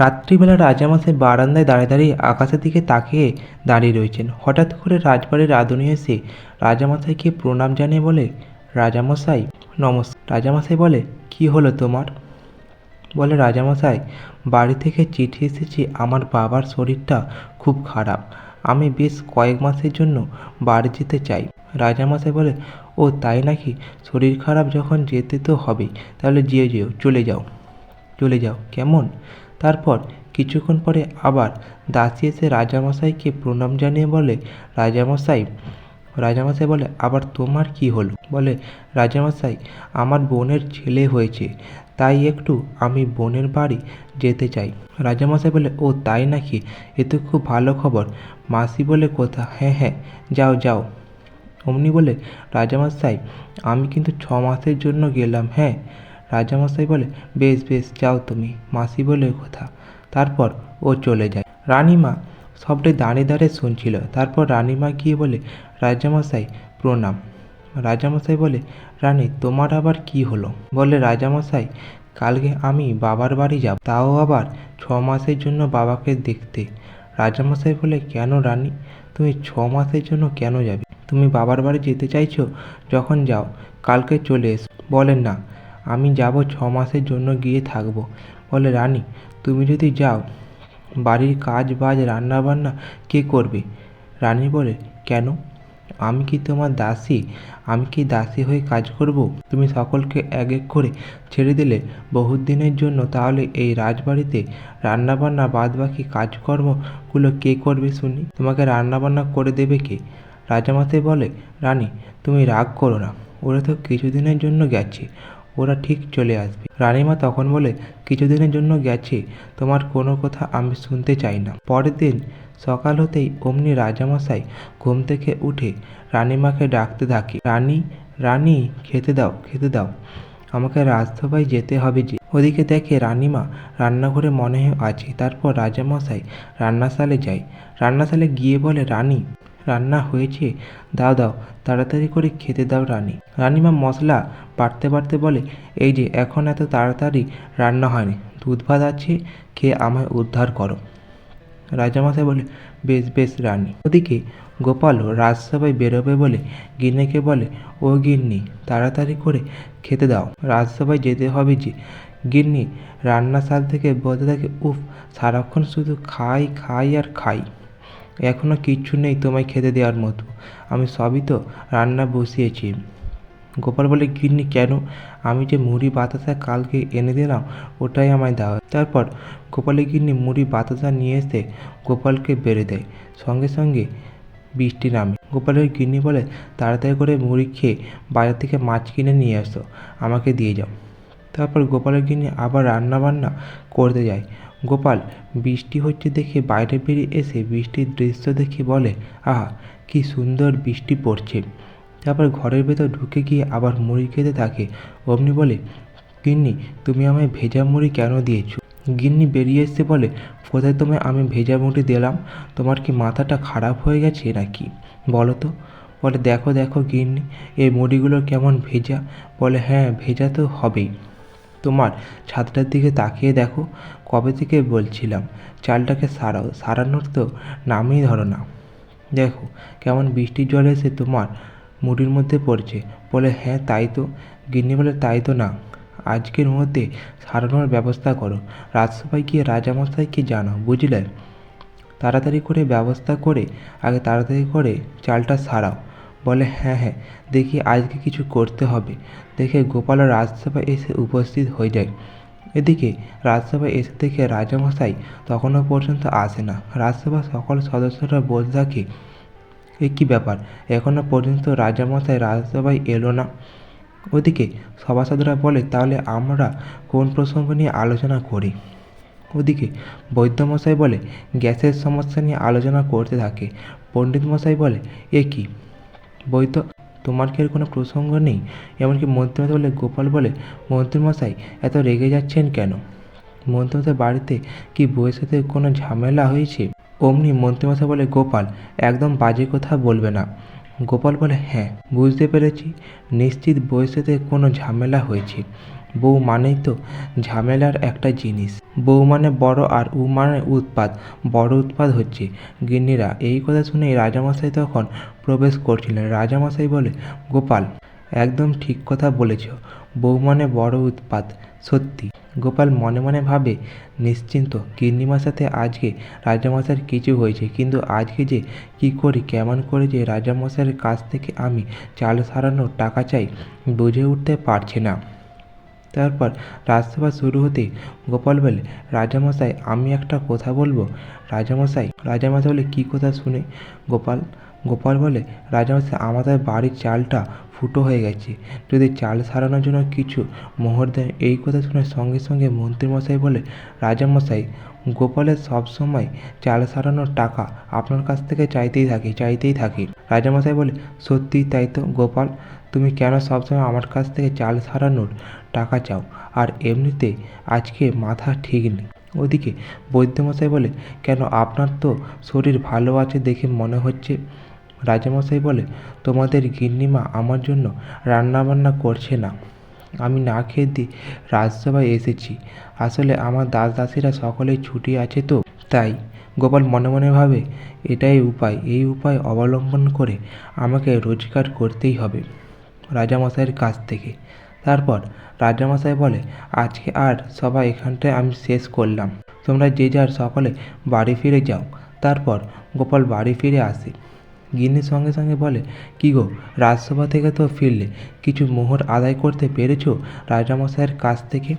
রাত্রিবেলা রাজামশাই বারান্দায় দাঁড়িয়ে দাঁড়িয়ে আকাশের দিকে তাকিয়ে দাঁড়িয়ে রয়েছেন। হঠাৎ করে রাজবাড়ির রাঁধুনি এসে রাজামশাইকে প্রণাম জানিয়ে বলে, রাজামশাই, নমস্কার। রাজামশাই বলে, কি হলো তোমার? বলে, রাজামশাই, বাড়ি থেকে চিঠি এসেছে, আমার বাবার শরীরটা খুব খারাপ। আমি বেশ কয়েক মাসের জন্য বাড়ি যেতে চাই। রাজামশাই বলে, ও, তাই নাকি? শরীর খারাপ যখন যেতে তো হবেই। তাহলে যেও যেও, চলে যাও। চলে যাও, কেমন? তারপর কিছুক্ষণ পরে আবার দাসী এসে রাজামশাইকে প্রণাম জানিয়ে বলে, রাজামশাই রাজামশাই বলে, আবার তোমার কি হলো? বলে, রাজামশাই, আমার বোনের ছেলে হয়েছে, তাই একটু আমি বোনের বাড়ি যেতে চাই। রাজামশাই বলে, ও তাই নাকি? এ তো খুব ভালো খবর। মাসি বলে, কথা হ্যাঁ হ্যাঁ যাও যাও। অমনি বলে, রাজামশাই, আমি কিন্তু ছ মাসের জন্য গেলাম হ্যাঁ? রাজামশাই বলে, বেশ বেশ, যাও তুমি। মাসি বলে কথা। তারপর ও চলে যায়। রানীমা সবটাই দাঁড়িয়ে দাঁড়িয়ে শুনছিল। তারপর রানীমা গিয়ে বলে, রাজামশাই, প্রণাম। রাজামশাই বলে, রানী, তোমার আবার কি হলো? বলে, রাজামশাই, কালকে আমি বাবার বাড়ি যাব, তাও আবার ছ মাসের জন্য বাবাকে দেখতে। রাজামশাই বলে, কেন রানী? তুমি ছ মাসের জন্য কেন যাবে? তুমি বাবার বাড়ি যেতে চাইছো? যখন যাও, কালকে চলে এসো। বলেন না আমি যাব ছ মাসের জন্য গিয়ে থাকব। বলে, রানী, তুমি যদি যাও, বাড়ির কাজ বাজ, রান্না বান্না কে করবে? রানী বলে, কেন? আমি কি তোমার দাসী? আমি কি দাসী হয়ে কাজ করব? তুমি সকলকে এক এক করে ছেড়ে দিলে বহুত দিনের জন্য, তাহলে এই রাজবাড়িতে রান্নাবান্না বাদ বাকি কাজকর্মগুলো কে করবে শুনি? তোমাকে রান্নাবান্না করে দেবে কে? রাজামাতে বলে, রানী, তুমি রাগ করো না। ওরা তো কিছুদিনের জন্য গেছে। ওরা ঠিক চলে আসবে। রানীমা তখন বলে, কিছুদিনের জন্য গেছে, তোমার কোনো কথা আমি শুনতে চাই না। পরের দিন সকাল হতেই অমনি রাজামশাই ঘুম থেকে উঠে রানীমাকে ডাকতে থাকে, রানী রানী, খেতে দাও খেতে দাও, আমাকে রাজসভায় যেতে হবে যে। ওদিকে দেখে রানীমা রান্নাঘরে মনে হয় আছে। তারপর রাজামশাই রান্নাশালে যায়। রান্নাশালে গিয়ে বলে, রানী রান্না হয়েছে। দাও দাও, তাড়াতাড়ি করে খেতে দাও রানী। রানীমা মশলা বাড়তে বাড়তে বলে, এই যে, এখন এত তাড়াতাড়ি রান্না হয়নি। দুধ ভাত আছে, খেয়ে আমায় উদ্ধার করো। রাজামশাই বলে, বেশ বেশ রানী। ওদিকে গোপালও রাজসভায় বেরোবে বলে গিন্নিকে বলে, ও গিন্নি, তাড়াতাড়ি করে খেতে দাও। রাজসভায় যেতে হবে যে। গিন্নি রান্নাশাল থেকে বলতে থাকে, উফ, সারাক্ষণ শুধু খাই খাই আর খাই। এখনও কিচ্ছু নেই তোমায় খেতে দেওয়ার মতো। আমি সবই তো রান্না বসিয়েছি। গোপাল বলে, গিন্নি, কেন? আমি যে মুড়ি বাতাসা কালকে এনে দিলাম, ওটাই আমায় দাও। তারপর গোপালের গিন্নি, মুড়ি বাতাসা নিয়ে এসে গোপালকে বেড়ে দেয় সঙ্গে সঙ্গে বৃষ্টি নামে। গোপালের গিন্নি বলে, তাড়াতাড়ি করে মুড়ি খেয়ে বাজার থেকে মাছ কিনে নিয়ে আসো, আমাকে দিয়ে যাও। তারপর গোপালের গিন্নি, আবার রান্না বান্না করতে যায় গোপাল, বৃষ্টি হচ্ছে দেখে বাইরে বেরিয়ে এসে বৃষ্টির দৃশ্য দেখে বলে, আহা, কি সুন্দর বৃষ্টি পড়ছে। তারপর ঘরের ভেতর ঢুকে গিয়ে আবার মুড়ি খেতে থাকে। অমনি বলে, গিন্নি, তুমি আমায় ভেজা মুড়ি কেন দিয়েছ? গিন্নি বেরিয়ে এসে বলে, কোথায় তোমায় আমি ভেজা মুড়ি দিলাম? তোমার কি মাথাটা খারাপ হয়ে গেছে নাকি? বলো তো। বলে, দেখো দেখো গিন্নি, এই মুড়িগুলো কেমন ভেজা? বলে হ্যাঁ ভেজা তো হবেই। তোমার ছাদটার দিকে তাকিয়ে দেখো, কবে থেকে বলছিলাম, চালটাকে সারাও, সারানোর তো নামই ধরো না। দেখো, কেমন বৃষ্টির জল এসে তোমার মুড়ির মধ্যে পড়ছে। বলে হ্যাঁ তাই তো। গিন্নি বলে, তাই তো না। আজকের মধ্যে সারানোর ব্যবস্থা করো। রাজসভায় গিয়ে রাজামশাইকে জানাও বুঝলে? তাড়াতাড়ি করে ব্যবস্থা করে, আগে তাড়াতাড়ি করে চালটা সারাও। বলে হ্যাঁ হ্যাঁ দেখি আজকে কিছু করতে হবে। দেখে গোপাল রাজসভায় এসে উপস্থিত হয়ে যায়। এদিকে রাজসভায় এসে দেখে রাজামশাই তখনও পর্যন্ত আসে না। রাজসভার সকল সদস্যরা বলতে থাকে, এ কী ব্যাপার? এখনও পর্যন্ত রাজামশাই রাজসভায় এলো না। ওদিকে সভাসদরা বলে, তাহলে আমরা কোন প্রসঙ্গ নিয়ে আলোচনা করি? ওদিকে বৈদ্যমশাই বলে, গ্যাসের সমস্যা নিয়ে আলোচনা করতে থাকে। পণ্ডিত মশাই বলে, এ কী? বৈদ্য তোমার কি আর কোনো প্রসঙ্গ নেই? এমনকি মন্ত্রীমশাই বলে, গোপাল বলে, মন্ত্রীমশাই, এত রেগে যাচ্ছেন কেন? মন্ত্রীমশাই বাড়িতে কি বউয়ের সাথে কোনো ঝামেলা হয়েছে? অমনি মন্ত্রীমশাই বলে, গোপাল, একদম বাজে কথা বলবে না। গোপাল বলে হ্যাঁ বুঝতে পেরেছি। নিশ্চিত বউয়ের সাথে কোনো ঝামেলা হয়েছে। বউ মানেই তো ঝামেলার একটা জিনিস। বউ মানে বড় আর উ মানে উৎপাত। বড় উৎপাত হচ্ছে। গিন্নিরা, এই কথা শুনেই রাজামশাই তখন প্রবেশ করছিলেন। রাজামশাই বলে, গোপাল, একদম ঠিক কথা বলেছ। বউ মানে বড় উৎপাত, সত্যি। গোপাল মনে মনে ভাবে, নিশ্চিন্ত। গিন্নিমার সাথে আজকে রাজামশাইয়ের কিছু হয়েছে। কিন্তু আজকে যে কি করি, কেমন করে যে রাজামশাইয়ের কাছ থেকে আমি চাল সারানোর টাকা চাই, বুঝে উঠতে পারছি না। তারপর রাজসভা শুরু হতেই গোপাল বলে, রাজামশাই, আমি একটা কথা বলব? রাজামশাই রাজামশাই বলে, কী কথা শুনে? গোপাল গোপাল বলে, রাজামশাই, আমাদের বাড়ির চালটা ফুটো হয়ে গেছে। যদি চাল সারানোর জন্য কিছু মোহর দেন, এই কথা শুনে সঙ্গে সঙ্গে মন্ত্রীমশাই বলে, রাজামশাই, গোপালের সবসময় চাল সারানোর টাকা আপনার কাছ থেকে চাইতেই থাকে চাইতেই থাকে। রাজামশাই বলে, সত্যিই তাই তো, গোপাল। তুমি কেন সবসময় আমার কাছ থেকে চাল সারানোর টাকা চাও? আর এমনিতে আজকে মাথা ঠিক নেই। ওদিকে বৈদ্যমশাই বলে, কেন আপনার তো শরীর ভালো আছে দেখে মনে হচ্ছে? রাজামশাই বলে, তোমাদের গিন্নিমা আমার জন্য রান্নাবান্না করছে না। আমি না খেয়ে দিয়ে রাজসভায় এসেছি। আসলে আমার দাস দাসীরা সকলেই ছুটি আছে তো, তাই গোপাল মনে মনে ভাবে, এটাই উপায়। এই উপায় অবলম্বন করে আমাকে রোজগার করতেই হবে। রাজামশাইয়ের কাছ থেকে। তারপর রাজামশাই বলে, আজকে আর সবাই এখানটায় আমি শেষ করলাম। তোমরা যে যার সকলে বাড়ি ফিরে যাও। তারপর গোপাল বাড়ি ফিরে আসে। গিন্নির সঙ্গে সঙ্গে বলে, কি গো, রাজসভা থেকে তো ফিরলে। কিছু মোহর আদায় করতে পেরেছ রাজামশাইয়ের কাছ থেকে?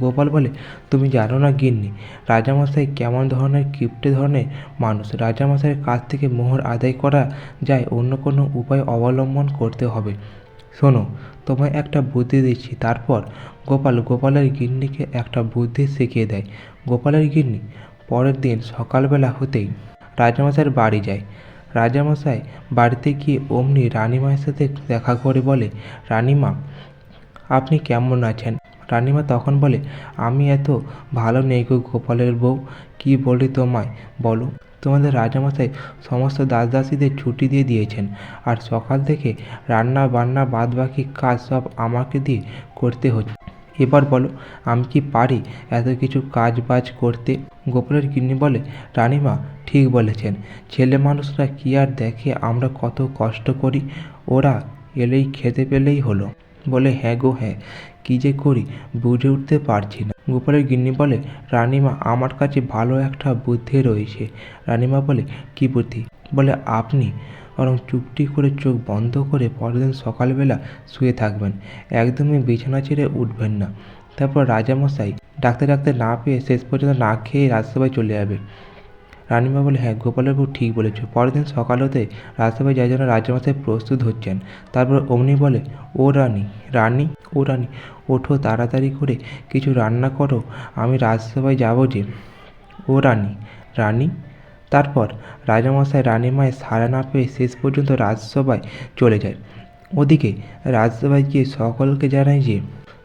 গোপাল বলে, তুমি জানো না গিন্নি, রাজামশাই কেমন ধরনের কিপ্টে ধরনের মানুষ। রাজামশাইয়ের কাছ থেকে মোহর আদায় করা যায় অন্য কোনো উপায় অবলম্বন করতে হবে। শোনো, তোমায় একটা বুদ্ধি দিচ্ছি। তারপর গোপাল গোপালের গিন্নিকে একটা বুদ্ধি শিখিয়ে দেয়। গোপালের গিন্নি, পরের দিন সকালবেলা হতেই রাজামশাইয়ের বাড়ি যায়। রাজামশাই বাড়িতে গিয়ে অমনি রানিমায়ের সাথে দেখা করে বলে, রানিমা, আপনি কেমন আছেন? রানিমা তখন বলে, আমি এত ভালো নেই গো গোপালের বউ, কি বলি তোমায়? বলো, তোমাদের রাজামশাই সমস্ত দাস দাসীদের ছুটি দিয়ে দিয়েছেন, আর সকাল থেকে রান্না বান্না বাদ বাকি কাজ সব আমাকে দিয়ে করতে হচ্ছে। এবার বলো, আমি কি পারি এত কিছু কাজ বাজ করতে? গোপালের গিন্নি বলে, রানিমা ঠিক বলেছেন, ছেলে মানুষরা কি আর দেখে আমরা কত কষ্ট করি? ওরা এলেই খেতে পেলেই হলো। বলে হ্যাঁ গো হ্যাঁ কী যে করি বুঝে উঠতে পারছি না। গোপালের গিন্নি বলে, রানিমা, আমার কাছে ভালো একটা বুদ্ধি রয়েছে। রানিমা বলে, কি বুদ্ধি? বলে, আপনি বরং চুপটি করে চোখ বন্ধ করে পরদিন সকালবেলা শুয়ে থাকবেন। একদমই বিছানা ছেড়ে উঠবেন না। তারপর রাজামশাই ডাকতে ডাকতে না পেয়ে শেষ পর্যন্ত না খেয়ে রাজসভায় চলে যাবে। রানীমা বলে হ্যাঁ গোপালের বউ ঠিক বলেছ। পরের দিন সকাল হতে রাজসভায় যাই জন্য রাজামশাই প্রস্তুত হচ্ছেন। তারপর অমনি বলে, ও রানী রানী, ও রানী, ওঠো তাড়াতাড়ি করে, কিছু রান্না করো, আমি রাজসভায় যাব যে। ও রানী রানী? তারপর রাজামশাই রানীমায়ের সাড়া না পেয়ে শেষ পর্যন্ত রাজসভায় চলে যায়। ওদিকে রাজসভায় গিয়ে সকলকে জানায় যে,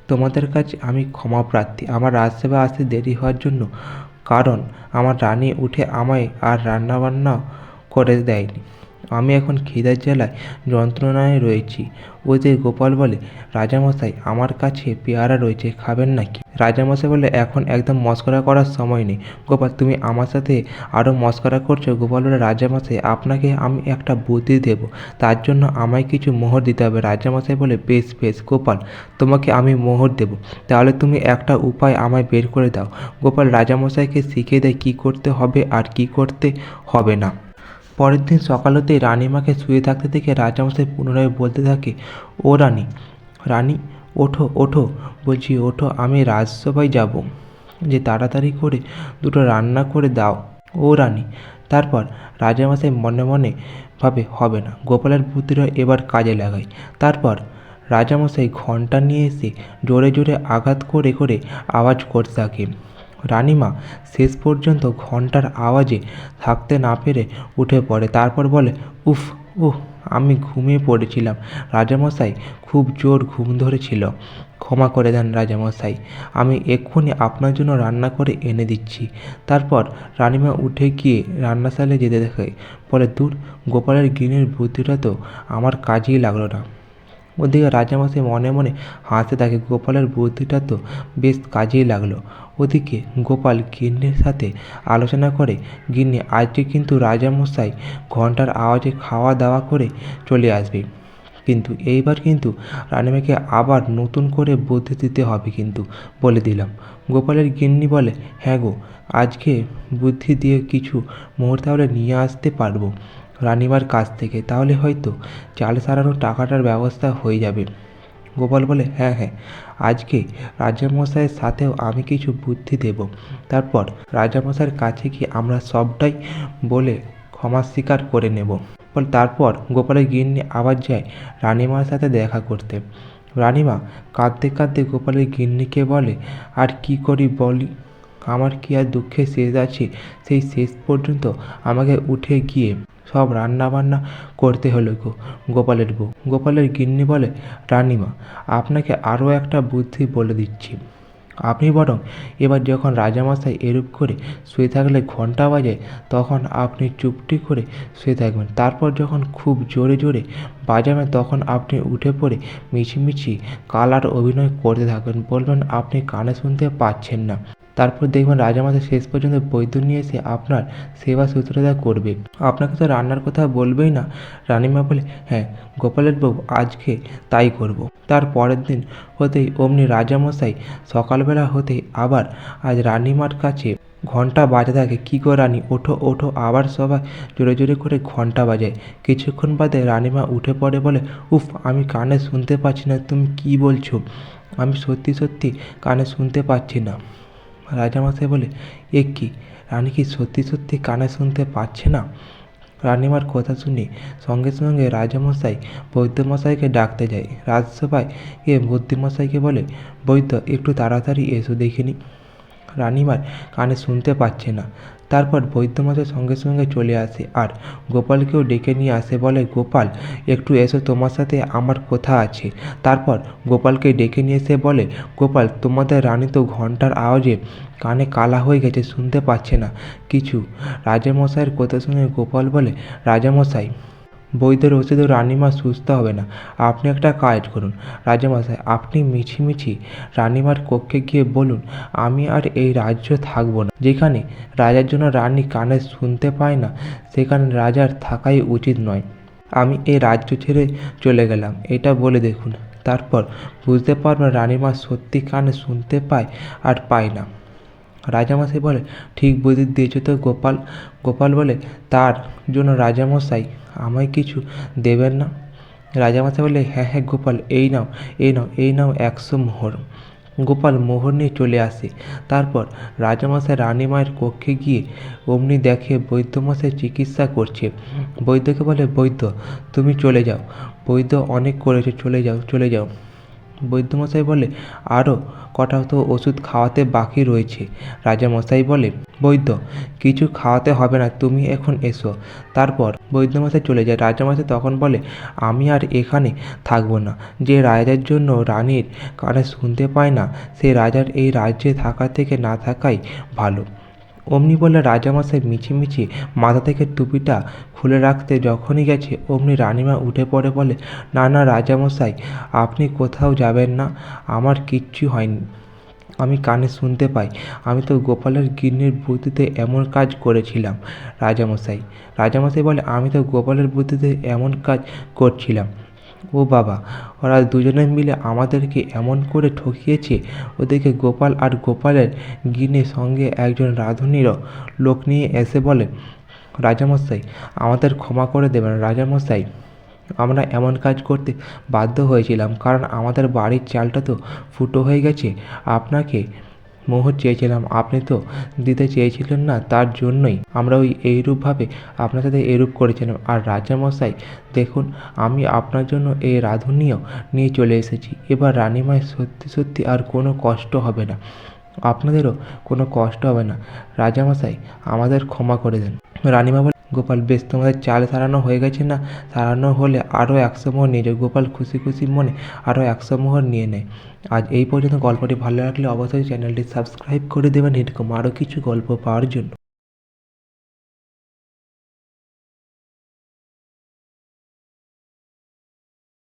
তোমাদের কাছে আমি ক্ষমা প্রার্থী। আমার রাজসভায় আসতে দেরি হওয়ার জন্য কারণ আমার রানী উঠে আমায় আর রান্নাবান্না করে দেয়নি। আমি এখন খিদার জ্বালায় যন্ত্রণায় রয়েছি। ওদের গোপাল বলে, রাজামশাই, আমার কাছে পেয়ারা রয়েছে, খাবেন নাকি? রাজামশাই বলে, এখন একদম মস্করা করার সময় নেই। গোপাল, তুমি আমার সাথে আরও মস্করা করছ? গোপাল বলে, রাজামশাই, আপনাকে আমি একটা বুদ্ধি দেব। তার জন্য আমায় কিছু মোহর দিতে হবে। রাজামশাই বলে, বেশ বেশ, গোপাল, তোমাকে আমি মোহর দেব। তাহলে তুমি একটা উপায় আমায় বের করে দাও। গোপাল রাজামশাইকে শিখিয়ে দেয়, কী করতে হবে আর কী করতে হবে না। পরের দিন সকাল হতেই রানীমাকে শুয়ে থাকতে দেখে রাজামশাই পুনরায় বলতে থাকে, ও রানী রানী, ওঠো ওঠো, বলছি, ওঠো, আমি রাজসভায় যাব। যে তাড়াতাড়ি করে দুটো রান্না করে দাও। ও রানী, তারপর রাজামশাই মনে মনে ভাবে, হবে না, গোপালের বুদ্ধিরা এবার কাজে লাগাই তারপর রাজামশাই ঘণ্টা নিয়ে এসে জোরে জোরে আঘাত করে করে আওয়াজ করতে থাকে। রানীমা শেষ পর্যন্ত ঘণ্টার আওয়াজে থাকতে না পেরে উঠে পড়ে। তারপর বলে, উফ, উহ, আমি ঘুমিয়ে পড়েছিলাম। রাজামশাই খুব জোর ঘুম ধরেছিল। ক্ষমা করে দেন রাজামশাই। আমি এক্ষুনি আপনার জন্য রান্না করে এনে দিচ্ছি তারপর রানিমা উঠে গিয়ে রান্নাশালে যেতে দেখে বলে, দূর, গোপালের গিনের বুদ্ধিটা তো আমার কাজেই লাগল না। ওদিকে রাজামশাই মনে মনে হাসতে থাকে। গোপালের বুদ্ধিটা তো বেশ কাজেই লাগল। ওদিকে গোপাল গিন্নির সাথে আলোচনা করে, গিন্নি, আজকে কিন্তু রাজামশাই ঘণ্টার আওয়াজে খাওয়া দাওয়া করে চলে আসবে। কিন্তু এইবার কিন্তু রানিমাকে আবার নতুন করে বুদ্ধি দিতে হবে কিন্তু, বলে দিলাম। গোপালের গিন্নি বলে হ্যাঁ গো, আজকে বুদ্ধি দিয়ে কিছু মোহর হলে নিয়ে আসতে পারব। রানিমার কাছ থেকে। তাহলে হয়তো চাল সারানোর টাকাটার ব্যবস্থা হয়ে যাবে। গোপাল বলে হ্যাঁ হ্যাঁ আজকে রাজামশাইয়ের সাথেও আমি কিছু বুদ্ধি দেব। তারপর রাজামশাইয়ের কাছে গিয়ে আমরা সবটাই বলে ক্ষমা স্বীকার করে নেব। বল, তারপর গোপালের গিন্নি আবার যায় রানিমার সাথে দেখা করতে। রানিমা কাঁদতে কাঁদতে গোপালের গিন্নিকে বলে, আর কি করি বলি? আমার কি আর দুঃখে শেষ আছে? সেই শেষ পর্যন্ত আমাকে উঠে গিয়ে সব রান্না বান্না করতে হলো গো, গোপালের বউ। গোপালের গিন্নি বলে, রানিমা, আপনাকে আরও একটা বুদ্ধি বলে দিচ্ছি। আপনি বরং এবার যখন রাজামশাই এরূপ করে শুয়ে থাকলে ঘণ্টা বাজে তখন আপনি চুপটি করে শুয়ে থাকবেন। তারপর যখন খুব জোরে জোরে বাজাবেন, তখন আপনি উঠে পড়ে মিছিমিছি কালার অভিনয় করতে থাকবেন। বলবেন, আপনি কানে শুনতে পাচ্ছেন না। তারপর দেখবেন রাজামশাই শেষ পর্যন্ত বৈদ্য নিয়ে এসে আপনার সেবা শুশ্রূষা করবে। আপনাকে তো রান্নার কথা বলবেই না। রানিমা বলে হ্যাঁ গোপালের বউ আজকে তাই করব। তার পরের দিন হতেই অমনি রাজামশাই সকালবেলা হতেই আবার আজ রানিমার কাছে ঘণ্টা বাজে থাকে। কী গো রানী, ওঠো ওঠো। আবার সবাই জোরে জোরে করে ঘণ্টা বাজায়। কিছুক্ষণ বাদে রানিমা উঠে পড়ে বলে, উফ, আমি কানে শুনতে পাচ্ছি না, তুমি কি বলছো? আমি সত্যি সত্যি কানে শুনতে পাচ্ছি না। রাজামশাই বলে, এ কি? রানী কি সত্যি সত্যি কানে শুনতে পাচ্ছে না? রানীমার কথা শুনে সঙ্গে সঙ্গে রাজামশাই বৈদ্যমশাইকে ডাকতে যায়। রাজসভায় গিয়ে বুদ্ধিমশাইকে বলে, বৈদ্য, একটু তাড়াতাড়ি এসো দেখিনি রানীমার কানে শুনতে পাচ্ছে না। তারপর বৈদ্যমশাই সঙ্গে সঙ্গে চলে আসে আর গোপালকেও ডেকে নিয়ে আসে বলে, গোপাল, একটু এসো তোমার সাথে, আমার কথা আছে। তারপর গোপালকে ডেকে নিয়ে এসে বলে, গোপাল, তোমাদের রানী তো ঘণ্টার আওয়াজে কানে কালা হয়ে গেছে, শুনতে পাচ্ছে না। কিছু? রাজামশাইয়ের কথা শুনে গোপাল বলে, রাজামশাই বৈদ্যের ওষুধে রানিমা সুস্থ হবে না। আপনি একটা কাজ করুন। রাজামশাই, আপনি মিছিমিছি রানিমার কক্ষে গিয়ে বলুন, আমি আর এই রাজ্য থাকব না। যেখানে রাজার জন্য রানী কানে শুনতে পায় না, সেখানে রাজার থাকাই উচিত নয়। আমি এই রাজ্য ছেড়ে চলে গেলাম, এটা বলে দেখুন। তারপর বুঝতে পারবেন রানিমা সত্যি কানে শুনতে পায় আর পায় না। রাজামশাই বলে, ঠিক বুদ্ধি দিয়েছ তো গোপাল গোপাল বলে, তার জন্য রাজামশাই আমায় কিছু দেবেন না? রাজামশাই বলে হ্যাঁ হ্যাঁ গোপাল, এই নাও এই নাও এই নাও একশো মোহর। গোপাল মোহর নিয়ে চলে আসে। তারপর রাজামশাই রানীমায়ের কক্ষে গিয়ে অমনি দেখে বৈদ্যমশাই চিকিৎসা করছে। বৈদ্যকে বলে, বৈদ্য, তুমি চলে যাও। বৈদ্য অনেক করেছে, চলে যাও চলে যাও। বৈদ্যমশাই বলে আরও কটা তো ওষুধ খাওয়াতে বাকি রয়েছে। রাজামশাই বলে, বৈদ্য, কিছু খাওয়াতে হবে না, তুমি এখন এসো। তারপর বৈদ্যমশাই চলে যায়। রাজামশাই তখন বলে, আমি আর এখানে থাকব না। যে রাজার জন্য রানীর কানে শুনতে পায় না, সে রাজার এই রাজ্যে থাকা থেকে না থাকাই ভালো। অমনি বলে রাজামশাই মিছিমিছি মাথা থেকে টুপিটা খুলে রাখতে যখনই গেছে, অমনি রানিমা উঠে পড়ে বলে, না না, রাজামশাই, আপনি কোথাও যাবেন না, আমার কিচ্ছু হয়নি। আমি কানে শুনতে পাই, আমি তো গোপালের গিন্নির বুদ্ধিতে এমন কাজ করেছিলাম। রাজামশাই রাজামশাই বলে, আমি তো গোপালের বুদ্ধিতে এমন কাজ করছিলাম। ও বাবা, ওরা দুজনে মিলে আমাদেরকে এমন করে ঠকিয়েছে। ওদেরকে গোপাল আর গোপালের গিনে সঙ্গে একজন রাঁধুনিরও লোক নিয়ে এসে বলে, রাজামশাই, আমাদের ক্ষমা করে দেবেন, রাজামশাই। আমরা এমন কাজ করতে বাধ্য হয়েছিলাম, কারণ আমাদের বাড়ির চালটা তো ফুটো হয়ে গেছে। আপনাকে মোহর চেয়েছিলাম। আপনি তো দিতে চেয়েছিলেন না, তার জন্যই। আমরা ওই এইরূপভাবে আপনার সাথে এরূপ করেছিলাম। আর রাজামশাই, দেখুন, আমি আপনার জন্য এই রাঁধুনিও নিয়ে চলে এসেছি। এবার রানিমায়ের সত্যি সত্যি আর কোনো কষ্ট হবে না। আপনাদেরও কোনো কষ্ট হবে না। রাজামশাই, আমাদের ক্ষমা করে দেন। রানিমা গোপাল, বেশ, তোমাদের চাল সারানো হয়ে গেছে না? সারানো হলে আরও একশো মোহর নিয়ে যাও। গোপাল খুশি খুশি মনে আরও একশো মোহর নিয়ে নেয়। আজ এই পর্যন্ত গল্পটি ভালো লাগলে অবশ্যই চ্যানেলটি সাবস্ক্রাইব করে দেবেন। এরকম আরও কিছু গল্প পাওয়ার জন্য।